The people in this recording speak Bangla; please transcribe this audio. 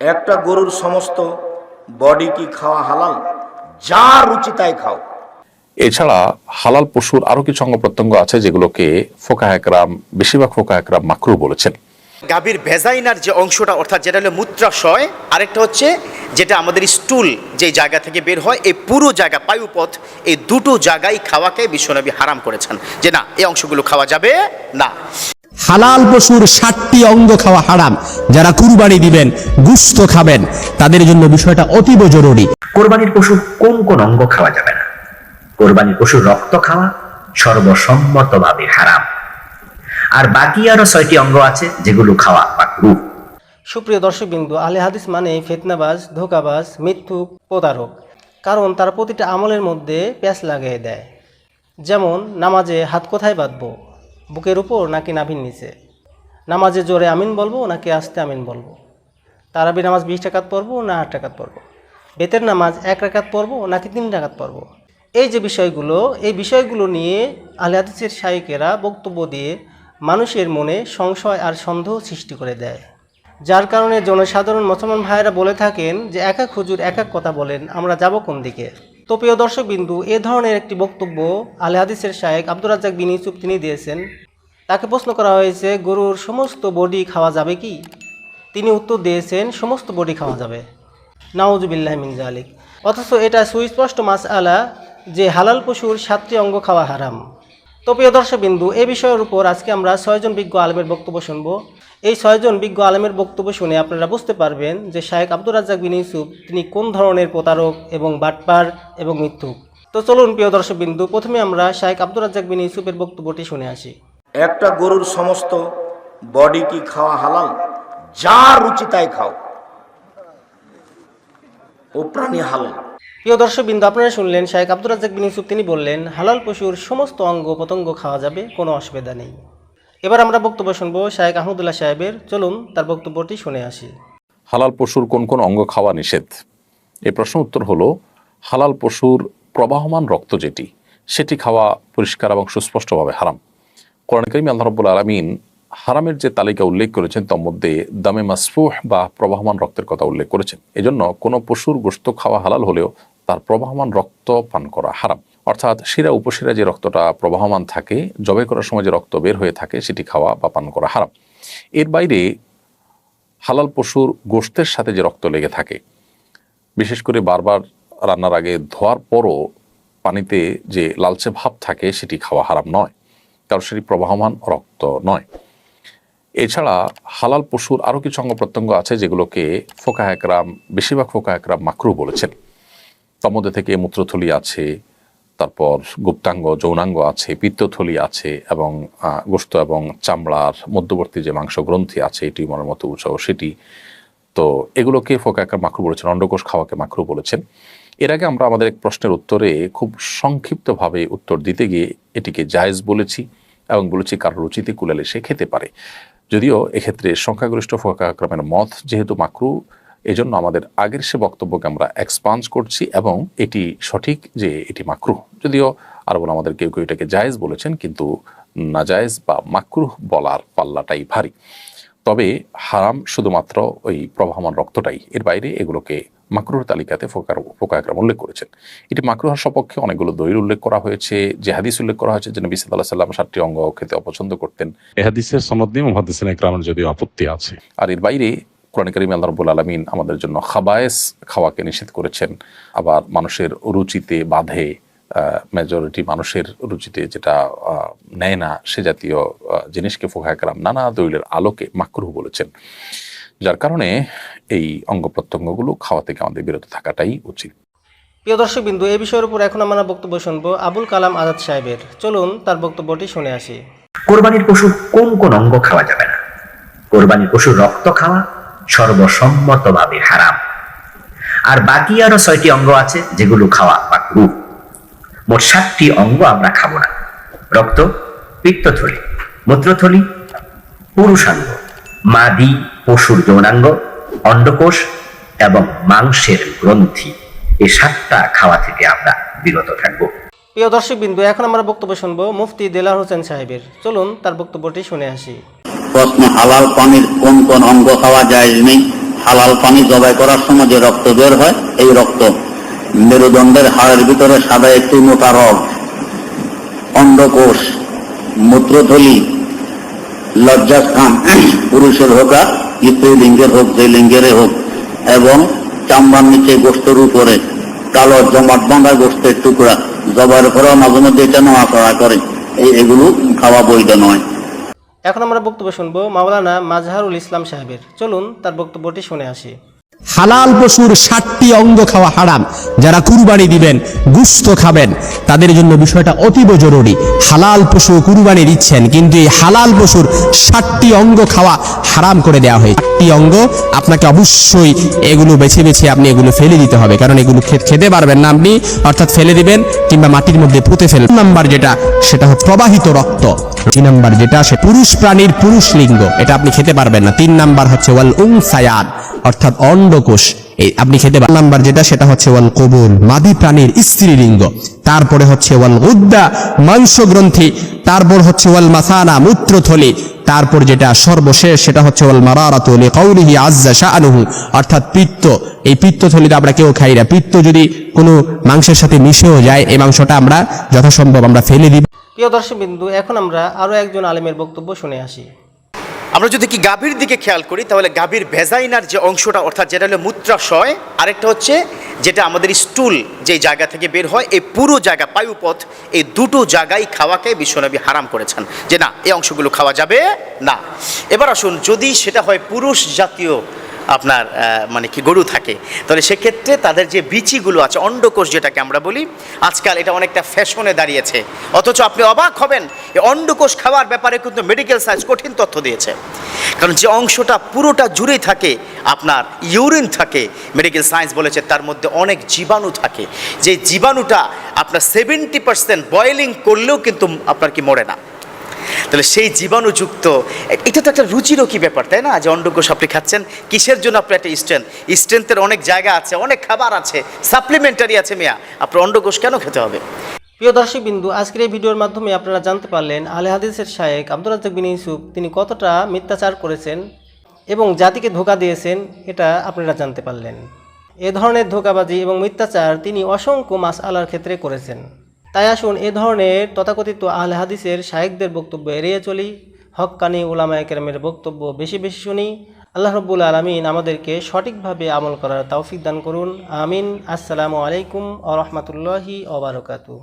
একটা গরুর সমস্ত বডি কি খাওয়া হালাল? যা রুচি তাই খাও। এছাড়া হালাল পশুর আরও কিছু অঙ্গ প্রত্যঙ্গ আছে যেগুলোকে ফোকা একরাম বেশিরভাগ ফোকা একরাম মাকরু বলেছেন। গাভীর ভেজাইনার যে অংশটা অর্থাৎ যেটা হলো মূত্রাশয় আরেকটা হচ্ছে যেটা আমাদের স্টুল যে জায়গা থেকে বের হয় এই পুরো জায়গা পায়ুপথ এই দুটো জায়গায় খাওয়াকে বিশ্বনবী হারাম করেছেন। যে না এই অংশগুলো খাওয়া যাবে না। হালাল পশুর ষাটটি অঙ্গ খাওয়া হারাম। যারা কুরবানি দিবেন গুস্ত খাবেন তাদের জন্য বিষয়টা অতীব জরুরি। কোরবানির পশুর কোন কোন অঙ্গ খাওয়া যাবে না। কোরবানির পশুর রক্ত খাওয়া সর্বসম্মতভাবে হারাম। আর বাকি আরও ছয়টি অঙ্গ আছে যেগুলো খাওয়া মাকরুহ সুপ্রিয় দর্শকবিন্দু আলে হাদিস মানে ফেতনাবাজ ধোকাবাজ মিথ্যুক প্রতারক। কারণ তার প্রতিটা আমলের মধ্যে প্যাঁচ লাগিয়ে দেয়। যেমন নামাজে হাত কোথায় বাঁধবো? বুকের উপর নাকি নাভির নিচে? নামাজে জোরে আমিন বলব নাকি আস্তে আমিন বলব? তারাবি নামাজ বিশ টাকাত পড়ব না আট টাকাত পড়ব? বেতের নামাজ এক রাকাত পড়ব নাকি তিন টাকাত পড়ব? এই যে বিষয়গুলো, এই বিষয়গুলো নিয়ে আলে হাদিসের শায়িকেরা বক্তব্য দিয়ে মানুষের মনে সংশয় আর সন্দেহ সৃষ্টি করে দেয়। যার কারণে জনসাধারণ মুসলমান ভাইয়েরা বলে থাকেন যে এক এক হুজুর এক এক কথা বলেন, আমরা যাব কোন দিকে? তো প্রিয় দর্শক বিন্দু এ ধরনের একটি বক্তব্য আলে হাদিসের শায়েক আব্দুর রাজ্জাক বিন ইউসুফ তিনি দিয়েছেন। তাকে প্রশ্ন করা হয়েছে, গরুর সমস্ত বডি খাওয়া যাবে কি? তিনি উত্তর দিয়েছেন, সমস্ত বডি খাওয়া যাবে। নাউজুবিল্লাহ মিন জালিক অথচ এটা সুস্পষ্ট মাস আলা যে হালাল পশুর সাতটি অঙ্গ খাওয়া হারাম। তো প্রিয় দর্শক বিন্দু এই বিষয়ের উপর আজকে আমরা ছয়জন বিজ্ঞ আলমের বক্তব্য শুনব। এই ছয়জন বিজ্ঞ আলেমের বক্তব্য শুনে আপনারা বুঝতে পারবেন যে শায়েক আব্দুর রাজ্জাক বিন ইউসুফ তিনি কোন ধরনের প্রতারক এবং বাটপার এবং মিথ্যুক। তো চলুন প্রিয় দর্শক বিন্দু প্রথমে আমরা শায়েক আব্দুর রাজ্জাক বিন ইউসুফের বক্তব্যটি শুনে আসি। একটা গরুর সমস্ত বডি কি খাওয়া হালাল? যা রুচি তাই খাও। ও প্রাণী হালাল। প্রিয় দর্শক বিন্দু আপনারা শুনলেন শায়েক আব্দুর রাজ্জাক বিন ইউসুফ তিনি বললেন হালাল পশুর সমস্ত অঙ্গ পতঙ্গ খাওয়া যাবে কোনো অসুবিধা নেই। এবার আমরা বক্তব্য শুনব শাহেক আহমদুল্লাহ সাহেবের। চলুন তার বক্তব্যটি শুনে আসি। হালাল পশুর কোন কোন অঙ্গ খাওয়া নিষেধ? এই প্রশ্ন উত্তর হলো, হালাল পশুর প্রবাহমান রক্ত যেটি, সেটি খাওয়া পরিষ্কার এবং সুস্পষ্টভাবে হারাম। কোরআন করিম আল্লাহ রব্বুল আলমিন হারামের যে তালিকা উল্লেখ করেছেন, তার মধ্যে দামে মাসফুহ বা প্রবাহমান রক্তের কথা উল্লেখ করেছেন। এজন্য কোনো পশুর গোস্ত খাওয়া হালাল হলেও তার প্রবাহমান রক্ত পান করা হারাম। অর্থাৎ শিরা উপশিরা যে রক্তটা প্রবাহমান থাকে, জবাই করার সময় যে রক্ত বের হয়ে থাকে সেটি খাওয়া বা পান করা হারাম। এর বাইরে হালাল পশুর গোশতের সাথে যে রক্ত লেগে থাকে, বিশেষ করে বারবার রান্নার আগে ধোয়ার পরও পানিতে যে লালচে ভাব থাকে সেটি খাওয়া হারাম নয়, কারণ সেটি প্রবাহমান রক্ত নয়। এছাড়া হালাল পশুর আরও কিছু অঙ্গ প্রত্যঙ্গ আছে যেগুলোকে ফোকা একরাম, বেশিরভাগ ফোকা একরাম মাকরু বলেছেন। তার মধ্যে থেকে মূত্রথলি আছে তারপর গুপ্তাঙ্গ, যৌনাঙ্গ আছে, পিত্তথলি আছে, এবং গোস্ত এবং চামড়ার মধ্যবর্তী যে মাংস গ্রন্থি আছে মনের মতো উৎসাহ সেটি। তো এগুলোকে ফোকা একরাম মাকরু বলেছেন, অন্ডকোষ খাওয়াকে মাকরু বলেছেন। এর আগে আমরা আমাদের এক প্রশ্নের উত্তরে খুব সংক্ষিপ্তভাবে উত্তর দিতে গিয়ে এটিকে জায়েজ বলেছি এবং বলেছি কারও রুচিতে কুলালে সে খেতে পারে। যদিও এক্ষেত্রে সংখ্যাগরিষ্ঠ ফোকা একরামের মত যেহেতু মাকরু এজন্য আমাদের আগের সে বক্তব্যকে আমরা এক্সপান্স করছি এবং এটি সঠিক যে এটি মাকরু যদিও আরবুল আমাদের কেউ কেউ এটাকে জায়েজ বলেছেন কিন্তু নাজায়েজ বা মাকরুহ বলার পাল্লাটাই ভারী। তবে হারাম শুধুমাত্র ওই প্রবাহমান রক্তটাই এর বাইরে এগুলোকে মাকরুহ তালিকাতে ফোকার ফোকা একরাম উল্লেখ করেছেন। এটি মাকরুহার সপক্ষে অনেকগুলো দলিল উল্লেখ করা হয়েছে যে হাদিস উল্লেখ করা হয়েছে যে নবী সাল্লাহ সাল্লাম সাতটি অঙ্গ খেতে অপছন্দ করতেন। এ হাদিসের সনদ নিয়ে মহাদিসিন একরামের যদিও আপত্তি আছে। আর এর বাইরে কোরআন করিম আল্লাহ রব্বুল আলমিন আমাদের জন্য খাবায়েস খাওয়াকে নিষেধ করেছেন। আবার মানুষের রুচিতে বাঁধে মেজরিটি মানুষের রুচিতে যেটা নেয় না সে জাতীয় জিনিসকে ফোকা একরাম নানা দলিলের আলোকে মাকরুহ বলেছেন। যার কারণে এই অঙ্গ প্রত্যঙ্গগুলো খাওয়া থেকে আমাদের বিরত থাকাটাই উচিত। প্রিয় দর্শক বিন্দু এই বিষয়ের উপর এখন আমরা বক্তব্য শুনব আবুল কালাম আজাদ সাহেবের। চলুন তার বক্তব্যটি শুনে আসি। কোরবানির পশু কোন কোন অঙ্গ খাওয়া যাবে না? কোরবানির পশুর রক্ত খাওয়া সর্বসম্মতভাবে হারাম। আর বাকি আরও ছয়টি অঙ্গ আছে, যেগুলো খাওয়া মাকরুহ মোট সাতটি অঙ্গ আমরা খাব না। রক্ত, পিত্তথলি, মূত্রথলি, পুরুষাঙ্গ, মাদি, পশুর যৌনাঙ্গ, অন্ডকোষ এবং মাংসের গ্রন্থি। এই সাতটা খাওয়া থেকে আমরা বিরত থাকব। প্রিয় দর্শক বিন্দু এখন আমরা বক্তব্য শুনব মুফতি দেলার হোসেন সাহেবের। চলুন তার বক্তব্যটি শুনে আসি। প্রশ্ন, হালাল পানির কোন কোন অঙ্গ খাওয়া যায় নেই হালাল পানি জবাই করার সময় যে রক্ত বের হয়, এই রক্ত। মেরুদণ্ডের হাড়ের ভিতরে সাদা একটি মোটা রগ। অন্ডকোষ, মূত্রথলি, লজ্জাস্থান, পুরুষের হোক আর স্ত্রী লিঙ্গের হোক, যে লিঙ্গের হোক, এবং চাম্বার নিচে গোস্তর উপরে, কালো জমাট বাঁধা গোস্তের টুকরা জবার করা মাঝে মধ্যে এটা করে। এই এগুলো খাওয়া বৈধ নয়। এখন আমরা বক্তব্য শুনব মাওলানা মাজহারুল ইসলাম সাহেবের। চলুন তার বক্তব্যটি শুনে আসি। হালাল পশুর ষাটটি অঙ্গ খাওয়া হারাম। যারা কুরবানি দিবেন, গুস্ত খাবেন, তাদের জন্য বিষয়টা অতীব জরুরি। হালাল পশু কুরবানি দিচ্ছেন, কিন্তু এই হালাল পশুর ষাটটি অঙ্গ খাওয়া হারাম করে দেওয়া হয়েছে। ষাটটি অঙ্গ আপনাকে অবশ্যই এগুলো বেছে বেছে আপনি এগুলো ফেলে দিতে হবে, কারণ এগুলো খেতে পারবেন না আপনি। অর্থাৎ ফেলে দিবেন কিংবা মাটির মধ্যে পুঁতে ফেলবেন। নাম্বার যেটা, সেটা হচ্ছে প্রবাহিত রক্ত। তিন নাম্বার যেটা সে পুরুষ প্রাণীর পুরুষ লিঙ্গ, এটা আপনি খেতে পারবেন না। তিন নাম্বার হচ্ছে ওয়াল উংসায়ান অর্থাৎ অন্ডকোষ এই আপনি খেতে পারেন নাম্বার যেটা, সেটা হচ্ছে ওয়াল কবুল মাদি প্রাণীর স্ত্রীলিঙ্গ তারপরে হচ্ছে ওয়াল উদ্দা মাংস গ্রন্থি তারপর হচ্ছে ওয়াল মাসানা, মূত্রথলি। তারপর যেটা সর্বশেষ, সেটা হচ্ছে ওয়াল মারারাতু লিকাউলিহি আজ্জা শাআনুহু অর্থাৎ পিত্ত। এই পিত্তথলিতে আমরা কেউ খাই না। পিত্ত যদি কোনো মাংসের সাথে মিশেও যায়, এই মাংসটা আমরা যথাসম্ভব আমরা ফেলে দিই প্রিয় দর্শক বিন্দু এখন আমরা আরও একজন আলেমের বক্তব্য শুনে আসি। আমরা যদি কি গাভীর দিকে খেয়াল করি, তাহলে গাভীর ভেজাইনার যে অংশটা, অর্থাৎ যেটা হলো মূত্রাশয়, আরেকটা হচ্ছে যেটা আমাদের স্টুল যে জায়গা থেকে বের হয়, এই পুরো জায়গা পায়ুপথ এই দুটো জায়গায় খাওয়াকে বিশ্বনবী হারাম করেছেন। যে না, এই অংশগুলো খাওয়া যাবে না। এবার আসুন, যদি সেটা হয় পুরুষ জাতীয় আপনার মানে কি গরু থাকে। তাহলে সেক্ষেত্রে তাদের যে বিচিগুলো আছে, অন্ডকোষ যেটাকে আমরা বলি, আজকাল এটা অনেকটা ফ্যাশনে দাঁড়িয়েছে। অথচ আপনি অবাক হবেন, এই অন্ডকোষ খাওয়ার ব্যাপারে কিন্তু মেডিকেল সায়েন্স কঠিন তথ্য দিয়েছে। কারণ যে অংশটা পুরোটা জুড়ে থাকে, আপনার ইউরিন থাকে মেডিকেল সায়েন্স বলেছে তার মধ্যে অনেক জীবাণু থাকে। যে জীবাণুটা আপনার সেভেন্টি পার্সেন্ট বয়েলিং করলেও কিন্তু আপনার কি মরে না। তাহলে সেই জীবাণুযুক্ত এটা তো একটা রুচিরও কি ব্যাপার, তাই না? যে অন্ডকোষ আপনি খাচ্ছেন, কিসের জন্য আপনার একটা স্ট্রেন্থ স্ট্রেন্থের অনেক জায়গা আছে, অনেক খাবার আছে, সাপ্লিমেন্টারি আছে মেয়া। আপনার অন্ডকোষ কেন খেতে হবে? প্রিয় দর্শক বিন্দু আজকের এই ভিডিওর মাধ্যমে আপনারা জানতে পারলেন আলে হাদিসের শায়েক আব্দুল রাজ্জাক বিন ইউসুফ, তিনি কতটা মিথ্যাচার করেছেন এবং জাতিকে ধোকা দিয়েছেন, এটা আপনারা জানতে পারলেন। এ ধরনের ধোকাবাজি এবং মিথ্যাচার তিনি অসংখ্য মাস আলার ক্ষেত্রে করেছেন। তাই আসুন এ ধরনের তথাকথিত আহলে হাদিসের শায়েকদের বক্তব্য এড়িয়ে চলি। হক্কানি উলামা একরামের বক্তব্য বেশি বেশি শুনি। আল্লাহ রব্বুল আলমিন আমাদেরকে সঠিকভাবে আমল করার তৌফিক দান করুন। আমিন। আসসালামু আলাইকুম আ রহমতুল্লাহি ওবরাকাতু